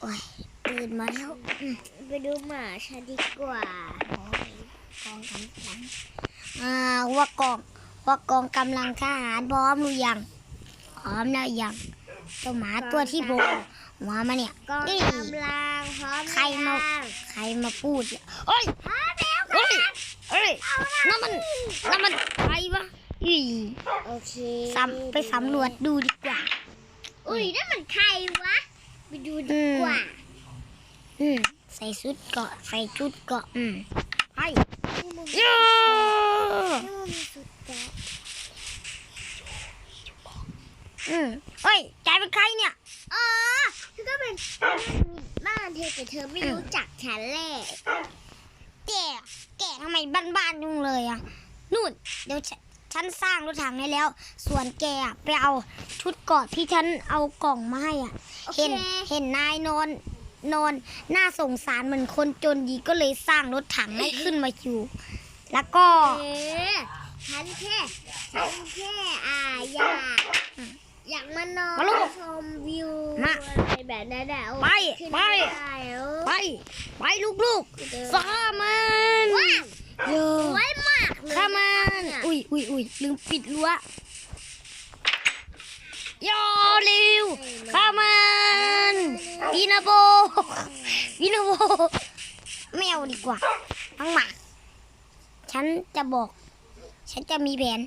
โอ้ยตื่นมาแล้วอืมไปดูหมาฉันดีกว่าโอ้ยกองกำลังอ่าว่ากองว่ากองกำลังทหารพร้อมหรือยังพร้อมแล้วยังเจ้าหมาตัวที่โบกหัวมาเนี่ยกองเอ้ยกำลังพร้อมใครมาหอยังใครมาพูดเนี่ยเฮ้ยเฮ้ยเฮ้ยนั่นมันนั่นมันใครวะอีโอเคสำไปสำรวจดูดีกว่า อุ้ยนั่นมันใครวะ ไปดูดีกว่า อืมใส่ชุดเกราะใส่ชุดเกราะอืมไปนี่มันโย่นี่มันมีสุดแจ๊ะอืมเฮ้ยแกเป็นใครเนี่ยอ๋อเธอก็เป็นบ้านเธอแต่เธอไม่รู้จักฉันแหละแกแกทำไมบ้านๆยุ่งเลยอะนู่นเดี๋ยวฉ ฉันสร้างรถถังให้แล้ว ส่วนแกอะไปเอาชุดเกราะที่ฉันเอากล่องมาให้อะ โอเค เห็นเห็นนายนอนนอนน่าสงสารเหมือนคนจนดีก็เลยสร้างรถถังให้ขึ้นมาอยู่ แล้วก็เออฉันแค่ฉันแค่อ่าอยากอยากมานอนมาลูกชมวิวมาอะไรแบบนั้นอะโอ้ไปขึ้นไปม่ด้แล้วไปไปลูกๆสามันว้าวเยอสวยมากเลย ข้ามันเนี่ยอุ้ยอุ้ยอุ้ยลืมปิดรั้วย่อเร็วข้ามันวินาโบวินาโบไม่เอาดีกว่าทั้งหมาฉันจะบอก ฉันจะมีแผน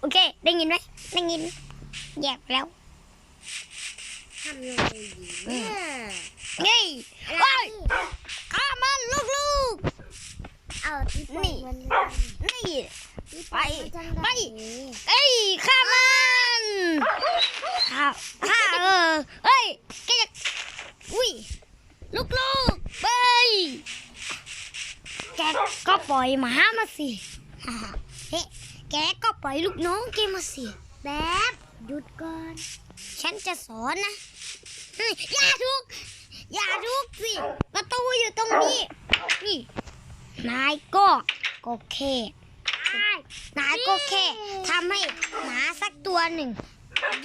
โอเค ได้ยินไหมได้ยินแยกแล้วทำยังไงดีเนี่ย เฮ้ย อะไร เฮ้ยข้ามันลูก เอาที่ปล่อย นี่ มันนี่ไปไปเอ้ยข้ามันข้าข้าเออเอ้ยแกจะอุ้ยลูกลูกไปแกก็ปล่อยหมามาสิเฮ้แกก็ปล่อยลูกน้องแกมาสิแบบหยุดก่อน ฉันจะสอนนะอย่าทุกอย่าทุกสิประตูอยู่ตรงนี้ นี่ นายก็ ก็แค่นายก็แค่ทำให้หมาสักตัวหนึ่ง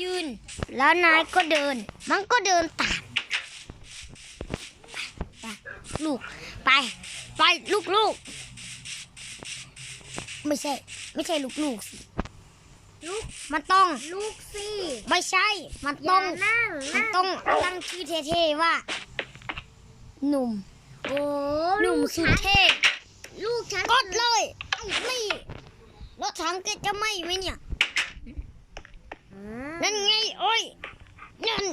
ยืน แล้วนายก็เดิน มันก็เดินตามไปลูก ไป ไปลูกลูกไม่ใช่ ไม่ใช่ลูกลูกสิลูกมันต้องลูกสิไม่ใช่ มันอต้ย่าองนั่งมันนั่งต้องตั้งชื่อเท่ๆว่า หนุ่มโอ้หนุ่มลูกสุฉัดนเท่ ลูกฉันกดเลยนี่รถถังแกจะไหม่ไหมเนี่ยนั่นไงโอ้ยนั่น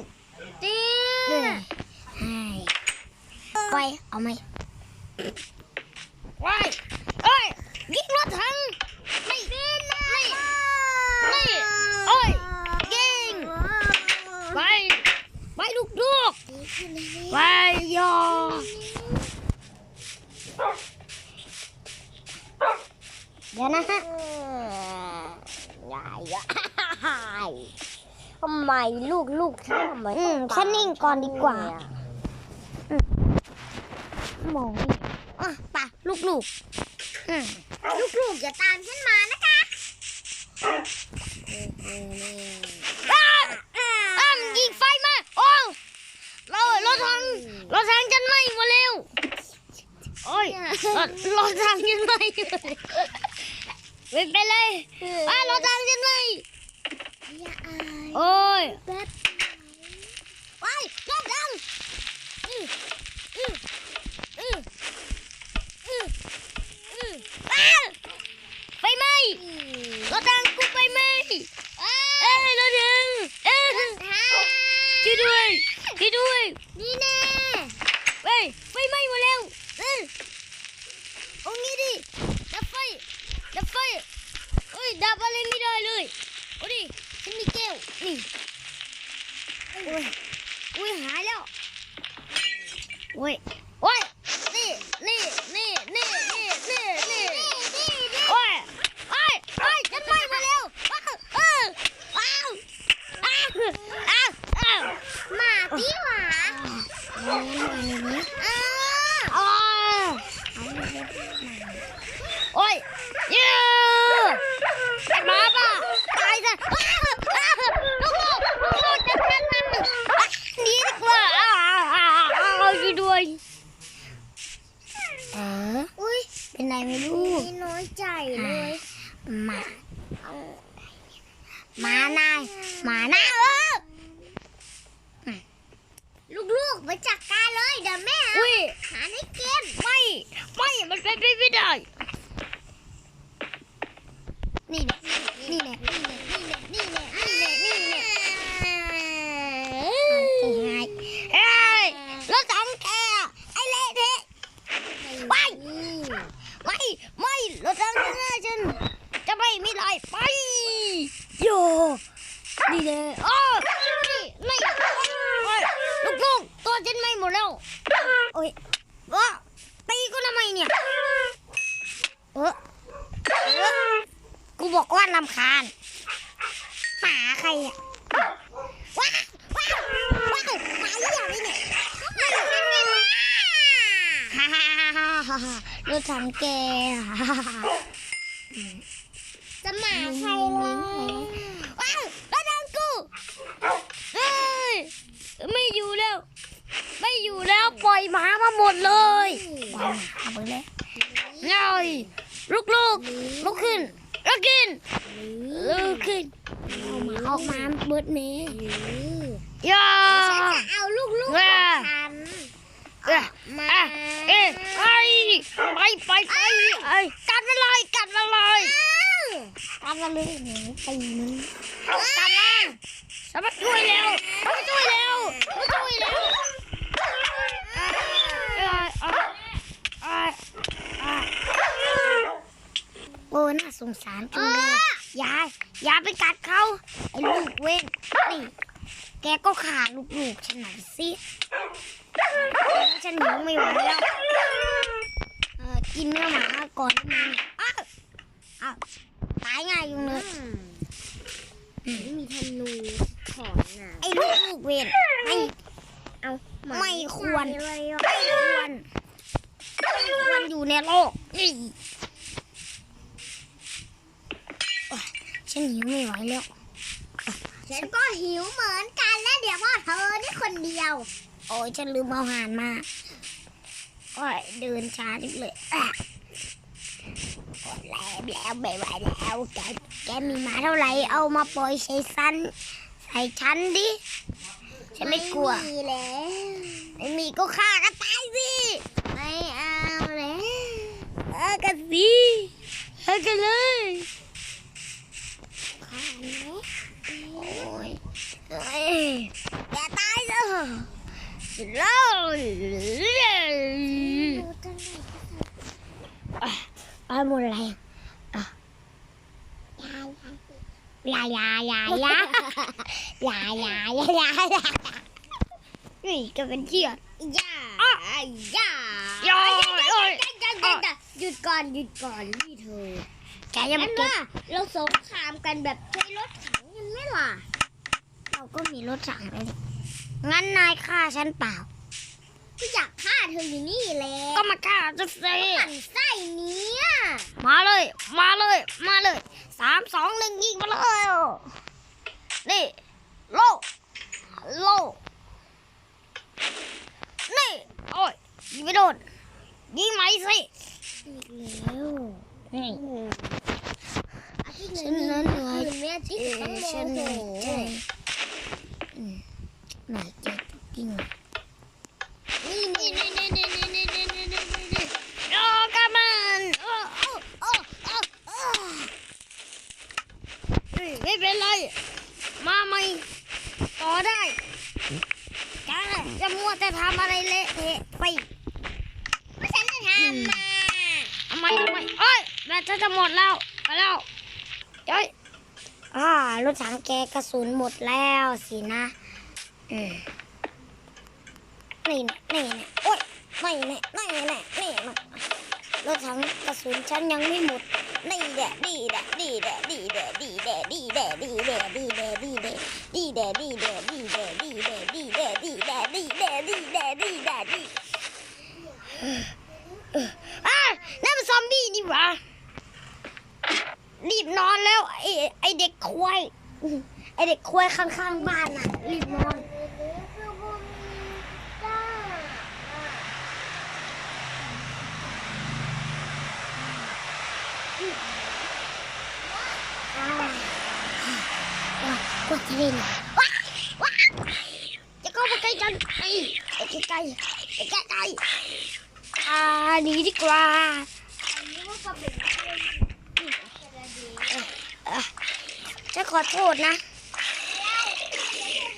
ตีเอ้ยให้ไปเอาไหมไปเอ้ยยิงรถถังไม่ไม่ไม่โอ้ยยิงไปไปลูกลูกๆไปยอ ดี๋ยวนะฮะยายยายทำไมลูกลูกฉันทำไมอืมต้องฉันนิ่งก่อนดีกว่าเนี่ยมองไม่เห็นอะไปลูกลูกๆอืมลูกๆอย่าตามฉันมานะคะอ้าวอ้าวยิงไฟมาโอ้เรารถถังรถถังฉันไหม้หมดเร็วโอ้ยรถรถถังฉันไหม้ เลยไม่เป็นไรอะรถถังฉันไหม้อย่าอายโอ้ย แป๊บ ไปรถถังอืออืออืออืออืออ้าวไฟไหม้รถถังกูไฟไหม้เอ้ยรถถังเอ้ย ฮ่า ช่วยด้วยช่วยด้วย นี่แน่ เฮ้ยไฟไหม้หมดแล้วเออเอางี้ดิดับไฟดับไฟเฮ้ยดับอะไรไม่ได้เลยเอาดิฉันมีแก้วนี่ หมานายหมาหน้าเออ ลูกๆไปจัดการเลยเดี๋ยวแม่เอา อุ้ย หาในเกม ไม่ ไม่มันเป็นไม่ได้ นี่แหละนี่แหละนี่แหละนี่แหละนี่แหละนี่แหละนี่เอ้ยรถถังแกไอ้เละเทะไปไม่ไม่รถถังแกฉันจะไม่มีไรไปโยนี่เลยโอ้นี่ไม่โอ้ยลูกๆตัวฉันไม่หมดแล้วโอ้ยว่า ตีกูทำไมเนี่ย เออเออกูบอกว่าลำคาญหมาใครอะว้าวว้าวว้าวหมาเหี้ยอะไรเนี่ยฮ่าฮ่าฮ่าฮ่าฮ่าฮ่ารถถังแก่ฮ่าฮ่าจะหมาใครล่ะว้าวรถถังกูเฮ้ยไม่อยู่แล้ว ไม่อยู่แล้วปล่อยหมามาหมดเลย ปล่อาไปเลยไงลุกลุกลุกขึ้นลุกขึ้นลุกขึ้นเอามาออกมาเบิดเมย์ย่าเอาลูกๆของฉันเอ๊ะมาเอ๊ะเอ๊ะไปไปไปไอ้กัดมาเลยกัดมาเลยกัดมาเลยหนูตีมันกัดมาฉันมาช่วยแล้วฉันมาช่วยแล้วมาช่วยแล้วเอ้ยเอ้ยเอ้ยเอ้ยเอ้ย โอ้น่าสงสารจังเลยยายอย่าไปกัดเขาไอ้ลูกเว้นนี่แกก็ขาลูกๆฉันหน่อยสิฉันหนีไม่ไหวแล้วเออกินเนื้อหมาก่อนได้ไหมอ้าวอ้าวตายง่ายอยู่เลยอืมมีธนูถอนน่ะไอ้ลูกลูกเวรไม่ เอา ไม่ควร อะไรอะ ไม่ควรไม่ควรอยู่ในโลกนี่โอ๊ยฉันหิว ไม่ไหวแล้ว ฉันก็หิวเหมือนกันแล้วเดี๋ยวพ่อเธอนี่คนเดียว โอ้ยฉันลืมเอาอาหารมาโอ้ยเดินช้านิดเลยอะหมดแล้วแล้วไม่ไหวแล้วแกแกมีหมาเท่าไหร่เอามาปล่อยใส่ซันใส่ฉันดิฉันไม่กลัว มีแล้วไม่มีก็ฆ่ากันตายสิไม่เอาแล้วฆ่ากันสิฆ่ากันเลยฆ่าไหมโอ้ยเอย่าตายเถอะเล่าดูจังเลยเอาหมดแรงอะยายายายายายายายายายานี่ก็เป็นเชือกย่าอะย่าย่าย่าเอ้ยย่าย่าย่าหยุดก่อนหยุดก่อนนี่เธอแกยังอัไม่นเก็บว่าเราสงครามกันแบบใช้รถถังกันไหมล่ะเรา ก็มีรถสั่งเลยดิงั้นนายฆ่าฉันเปล่าก็อยากฆ่าเธออยู่นี่แหละก็มาฆ่าจะเซหมั่นไส้เนี้ยมาเลย มาเลย มาเลยสามสองหนึ่งยิงมาเลยนี่โลโลนี่โอ้ยยิงไม่โดนยิงไหมสิแล้วนี่ฉัฉันนนั้นเหนื่อยแม่ที่เอ้ทั้งยโมฉันเหโหนื่อย มันจะหมดแล้วไปแล้วเฮ้ยอ่ารถถังแกกระสุนหมดแล้วสินะอืมนี่เนี่ยนี่เนี่ยโอ๊ยนี่เนี่ยนี่เนี่ยนี่เนี่ยรถถังกระสุนฉันยังไม่หมดนี่แดะดีแดะดีแดะดีแดะดีแดะดีแดะดีแดะดีแดะดีแดะดีแดะดีแดะดีแดะดีแดะดีแดะดีแดะดีแดะดีแดะดีแดะดีอะนั่นมันซอมบี้นี่หว่า รีบนอนแล้วไอ้ไอเด็กควายไอเด็กควายข้างๆบ้านน่ะรีบนอนเกดที่นี่ว้าว้าจะเข้ามาใกล้กันไอ้ไอ้ใกล้ไอ้ใกล้ไอ้อ่าหนีดีกว่าอันนี้มันก็เป็น จะขอโทษนะ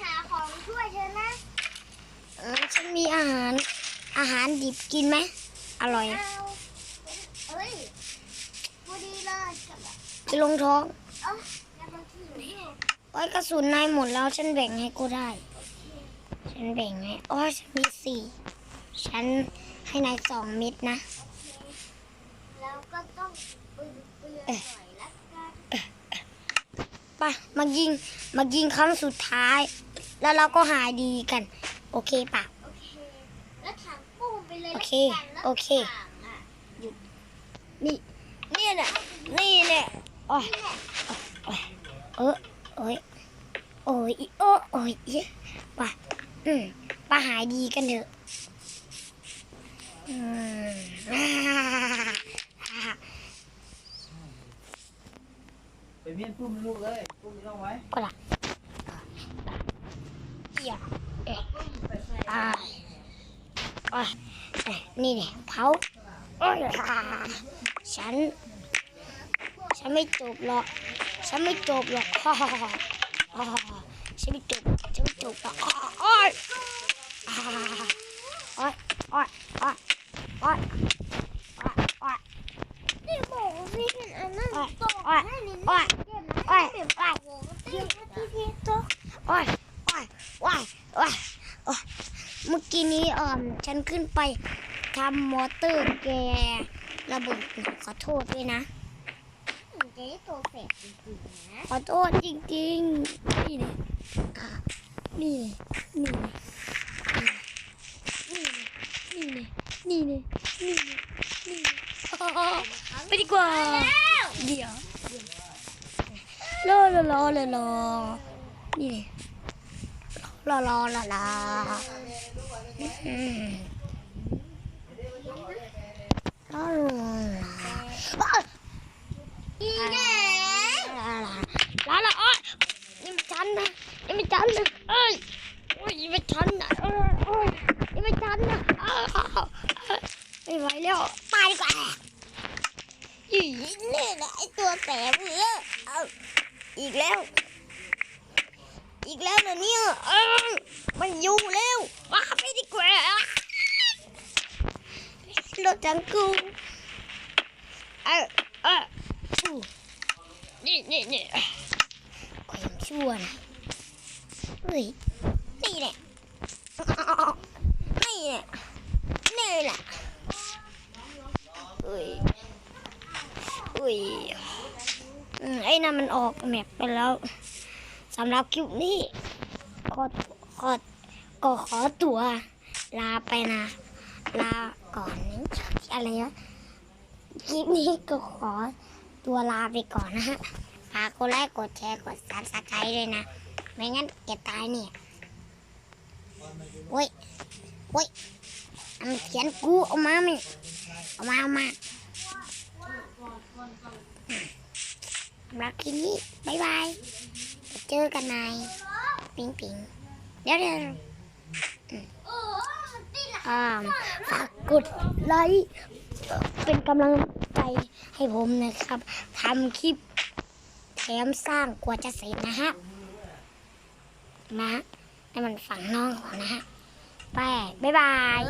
หาของช่วยเธอนะเออฉันมีอาหาร อาหารดิบกินไหม อร่อยเอ้ยพอดีเลยจะลงท้องอ้าแล้วมันที่อยู่โอ้ยกระสุนนายหมดแล้วฉันแบ่งให้กูได้ ฉันแบ่งให้โอ้ยฉันมีสี่ฉันให้นายสองเม็ดนะ แล้วก็ต้องปืนปืน ไปมายิงมายิงครั้งสุดท้าย แล้วเราก็หายดีกัน โอเคปะโอเค แล้วถังปูนไปเลยโอเคละกันแล้วโอเคถังอะนี่นี่เนี่ยนี่เนี่ยโอ้ยโอ้ยเออโอ้ยโอ้ยโอ้ยโอ้ยไปอืมไปหายดีกันเถอะอืมอ่า ไปเมียนปุ้มลูกเลยปุ้มไม่ต้องไว้ก็ละเอียเอ๊ะอ่าอะเอ๊ะนี่เนี่ยเผาโอ้ยอ่าฉัน ฉันไม่จบหรอก ฉันไม่จบหรอกฮ่าฮ่าฮ่าฮ่าฉันไม่จบฉันไม่จบหรอกอ้าวโอ้ยอ่าโอ้ยโอ้ยโอ้ยโอ้ยโอ้ยโอ้ยนี่บอกว่าพี่เห็นอันนั้นโอ้ยตกโอ้ยให้นี่โอ้ยเก็บโอ้นะยเก็บโอ้ยโอ้โหเก็บที่ที่ตกโอ้ยโอ้ยโอ้ยโอ้ยโอ้ยเมื่อกี้นี้เอ่อฉันขึ้นไปทำมอเตอร์แกระเบิดขอโทษด้วยนะเจ๊ตัวแฝดจริงๆนะขอโทษจริงๆนี่เลยอะนี่เลยนี่เลยนี่เลยนี่เลยนี่เลยนี่เลยไปดีกว่าเดี๋ยว รอรอรอรอรอนี่เลยรอรอรอรออืมรอรอรออีแดงลาละอ้อยนี่มันชันนะนี่มันชันนะเอ้ยโอ้ยนี่มันชันนะเอ้ยโอ้ยนี่มันชันนะอ้าไม่ไหวแล้วตายดีกว่าอีนี่แหละไอตัวแสบเออ อีกแล้ว อีกแล้วเหรอเนี่ยเออมันอยู่แล้วว้าไปดีกว่ารถจังกูเออเออนี่นี่นี่ก็ยังชั่วนะเฮ้ย นี่แหละนี่แหละนี่แหละเฮ้ยเฮ้ย ไอ้นั่นมันออกแมปไปแล้วสำหรับคลิปนี้ขอขอก็ขอตัวลาไปนะ ลาก่อนนะอะไรวะคลิปนี้ก็ขอตัวลาไปก่อนนะฮะฝากกดไลค์กดแชร์กดซับสไครต์ด้วยนะ ไม่งั้นแกตายเนี่ยโอ้ยโอ้ยอันเขียนกูเอามาไหมเอามาเอามา สำหรับคลิปนี้บายบายเจอกันในปิงปิงเดี๋ยวเดี๋ยวโอ้มันติดละอ่าฝากกดไลค์เป็นกำลังใจให้ผมนะครับทำคลิปแถมสร้างกว่าจะเสร็จนะฮะนะให้มันฝังน้องก่อนนะฮะไปบ๊ายบาย